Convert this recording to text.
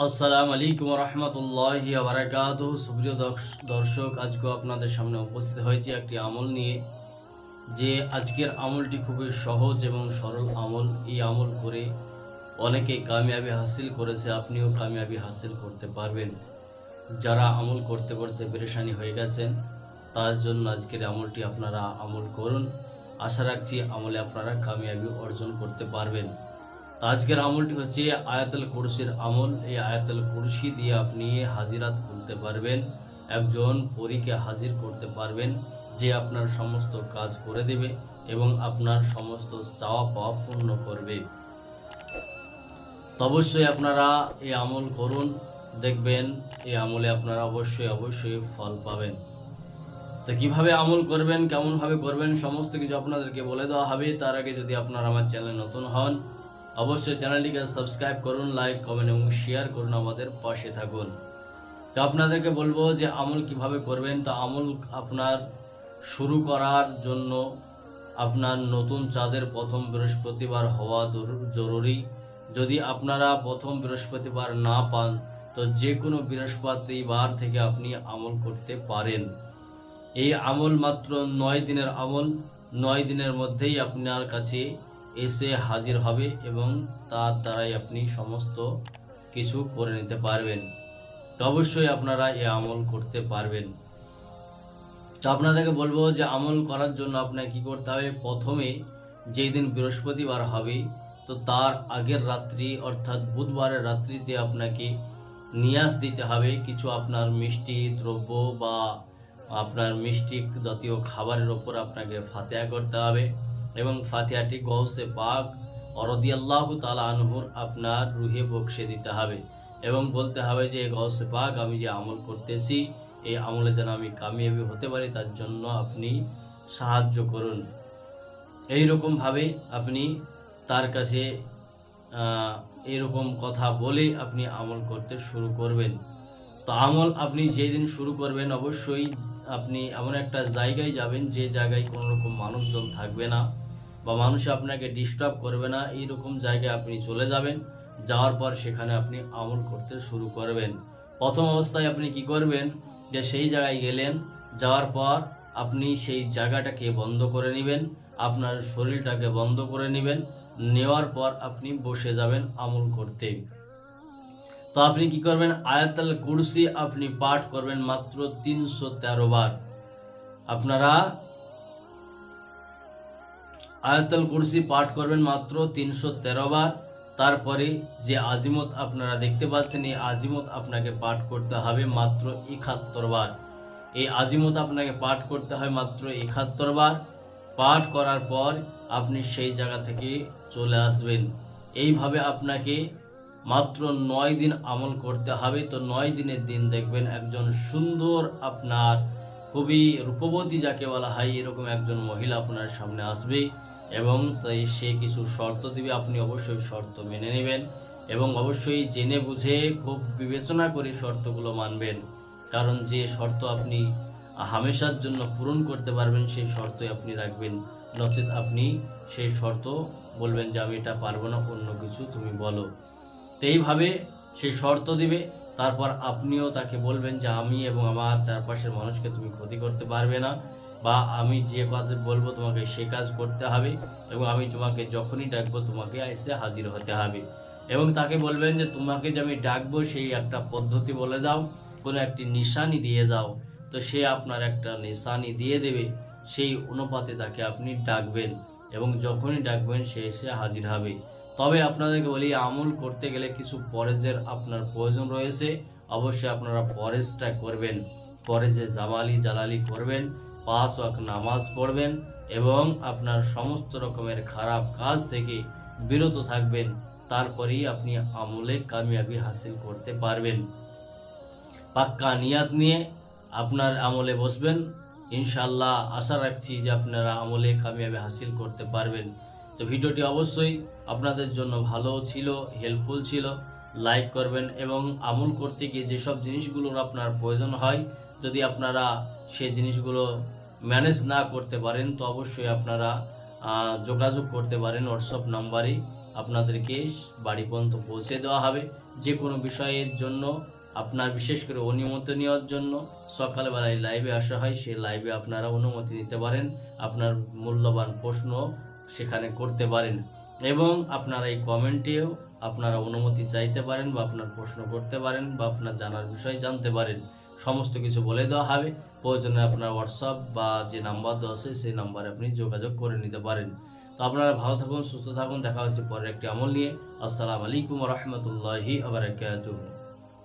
আসসালামু আলাইকুম রহমতুল্লাহ বারাকাত সুপ্রিয় দর্শ- দর্শক, আজকে আপনাদের সামনে উপস্থিত হয়েছে একটি আমল নিয়ে, যে আজকের আমলটি খুবই সহজ এবং সরল আমল। এই আমল করে অনেকে কামিয়াবি হাসিল করেছে, আপনিও কামিয়াবি হাসিল করতে পারবেন। যারা আমল করতে করতে পেরেশানি হয়ে গেছেন, তার জন্য আজকের আমলটি আপনারা আমল করুন। আশা রাখছি আমলে আপনারা কামিয়াবি অর্জন করতে পারবেন। তো আজকের আমলটি হচ্ছে আয়াতুল কুরসির আমল। এই আয়াতুল কুরসি দিয়ে আপনি হাজিরাত খুলতে পারবেন। একজন পরীকে হাজির করতে পারবেন যে আপনার সমস্ত কাজ করে দেবে এবং আপনার সমস্ত চাওয়া পাওয়া পূর্ণ করবে। তো অবশ্যই আপনারা এই আমল করুন, দেখবেন এই আমলে আপনারা অবশ্যই অবশ্যই ফল পাবেন। তো কীভাবে আমল করবেন, কেমনভাবে করবেন, সমস্ত কিছু আপনাদেরকে বলে দেওয়া হবে। তার আগে যদি আপনারা আমার চ্যানেলে নতুন হন অবশ্যই চ্যানেলটিকে সাবস্ক্রাইব করুন, লাইক, কমেন্ট এবং শেয়ার করুন আমাদের পাশে থাকুন। তো আপনাদেরকে বলব যে আমল কীভাবে করবেন, তো আমল আপনার শুরু করার জন্য আপনার নতুন চাঁদের প্রথম বৃহস্পতিবার হওয়া জরুরি। যদি আপনারা প্রথম বৃহস্পতিবার না পান, তো যে কোনো বৃহস্পতিবার থেকে আপনি আমল করতে পারেন। এই আমল মাত্র নয় দিনের আমল, নয় দিনের মধ্যেই আপনার কাছে এসে হাজির হবে এবং তার দ্বারাই আপনি সমস্ত কিছু করে নিতে পারবেন। তো অবশ্যই আপনারা এ আমল করতে পারবেন। তো আপনাদেরকে বলব যে আমল করার জন্য আপনাকে কি করতে হবে? প্রথমে যেই দিন বৃহস্পতিবার হবে, তো তার আগের রাত্রি অর্থাৎ বুধবারের রাত্রিতে আপনাকে নিয়াজ দিতে হবে। কিছু আপনার মিষ্টি, দ্রব্য বা আপনার মিষ্টি জাতীয় খাবারের ওপর আপনাকে ফাতেয়া করতে হবে। এবং ফাতিহাটি গৌসে পাক অরদিয়াল্লাহ তালা আনহুর আপনার রুহে বক্সে দিতে হবে এবং বলতে হবে যে গৌসে পাক আমি যে আমল করতেছি এই আমলে যেন আমি কামিয়াবি হতে পারি তার জন্য আপনি সাহায্য করুন। এই রকমভাবে আপনি তার কাছে আহ, এইরকম কথা বলে আপনি আমল করতে শুরু করবেন। তো আমল আপনি যেদিন শুরু করবেন অবশ্যই আপনি এমন একটা জায়গায় যাবেন যে জায়গায় কোনো রকম মানুষজন থাকবে না। বা মানুষ আপনাকে ডিস্টার্ব করবে না এই রকম জায়গায় আপনি চলে যাবেন। যাওয়ার পর সেখানে আপনি আমল করতে শুরু করবেন। প্রথম অবস্থায় আপনি কি করবেন? যে সেই জায়গায় গেলেন, যাওয়ার পর আপনি সেই জায়গাটাকে বন্ধ করে নেবেন, আপনার শরীরটাকে বন্ধ করে নেবেন, নেওয়ার পর আপনি বসে যাবেন আমল করতে। তো আপনি কি করবেন? আয়াতাল কুরসি আপনি পাঠ করবেন মাত্র তিনশো তেরো বার। আপনারা আয়াতাল কুরসি পাঠ করবেন মাত্র তিনশো তেরো বার। তারপরে যে আজিমত আপনারা দেখতে পাচ্ছেন, এই আজিমত আপনাকে পাঠ করতে হবে মাত্র একাত্তর বার। এই আজিমত আপনাকে পাঠ করতে হয় মাত্র একাত্তর বার। পাঠ করার পর আপনি সেই জায়গা থেকে চলে আসবেন। এইভাবে আপনাকে মাত্র নয় দিন আমল করতে হবে। তো নয় দিনের দিন দেখবেন একজন সুন্দর আপনার খুবই রূপবতী, যাকে বলা হয় এরকম একজন মহিলা আপনার সামনে আসবে। এবং তাই সে কিছু শর্ত দিবে, আপনি অবশ্যই শর্ত মেনে নেবেন এবং অবশ্যই জেনে বুঝে খুব বিবেচনা করে শর্তগুলো মানবেন। কারণ যে শর্ত আপনি হামেশার জন্য পূরণ করতে পারবেন, সেই শর্তই আপনি রাখবেন। নচেত আপনি সেই শর্ত বলবেন যে, আমি এটা পারব না, অন্য কিছু তুমি বলো। তো এইভাবে সেই শর্ত দিবে, তারপর আপনিও তাকে বলবেন যে, আমি এবং আমার চারপাশের মানুষকে তুমি ক্ষতি করতে পারবে না। বা আমি যে কাজ বলব তোমাকে সে কাজ করতে হবে এবং আমি তোমাকে যখনই ডাকবো তোমাকে এসে হাজির হতে হবে। এবং তাকে বলবেন যে, তোমাকে যে আমি ডাকবো সেই একটা পদ্ধতি বলে যাও, কোনো একটি নিশানি দিয়ে যাও। তো সে আপনার একটা নিশানি দিয়ে দেবে, সেই অনুপাতে তাকে আপনি ডাকবেন এবং যখনই ডাকবেন সে এসে হাজির হবে। তবে আপনাদেরকে বলি, আমল করতে গেলে কিছু পরেজের আপনার প্রয়োজন রয়েছে। অবশ্যই আপনারা পরেজটা করবেন, পরেজে জামালি জালালি করবেন। পাঁচ ওয়াক নামাজ পড়বেন এবং আপনার সমস্ত রকমের খারাপ কাজ থেকে বিরত থাকবেন। তারপরেই আপনি আমলে কামিয়াবি হাসিল করতে পারবেন। পাক্কা নিয়াত নিয়ে আপনার আমলে বসবেন। ইনশাল্লাহ আশা রাখছি যে আপনারা আমলে কামিয়াবি হাসিল করতে পারবেন। তো ভিডিওটি অবশ্যই আপনাদের জন্য ভালো ছিল হেল্পফুল ছিল। লাইক করবেন এবং আমল করতে গিয়ে যেসব জিনিসগুলোর আপনার প্রয়োজন হয় যদি আপনারা সেই জিনিসগুলো ম্যানেজ না করতে পারেন, তো অবশ্যই আপনারা যোগাযোগ করতে পারেন। হোয়াটসঅ্যাপ নাম্বারে আপনাদেরকে বাড়ি পর্যন্ত পৌঁছে দেওয়া হবে। যে কোনো বিষয়ের জন্য, আপনার বিশেষ করে অনুমতি নেওয়ার জন্য সকালবেলায় লাইভে আসা হয় সেই লাইভে আপনারা অনুমতি নিতে পারেন। আপনার মূল্যবান প্রশ্ন সেখানে করতে পারেন। এবং আপনারা এই কমেন্টেও আপনারা অনুমতি চাইতে পারেন বা আপনার প্রশ্ন করতে পারেন বা আপনার জানার বিষয় জানতে পারেন। সমস্ত কিছু বলে দেওয়া হবে। প্রয়োজনে আপনার হোয়াটসঅ্যাপ বা যে নাম্বার দেওয়া আছে, সেই নাম্বারে আপনি যোগাযোগ করে নিতে পারেন। তো আপনারা ভালো থাকুন, সুস্থ থাকুন। দেখা হচ্ছে পরের একটি আমল নিয়ে। আসসালামু আলাইকুম রহমতুল্লাহি আবরাকাতুহ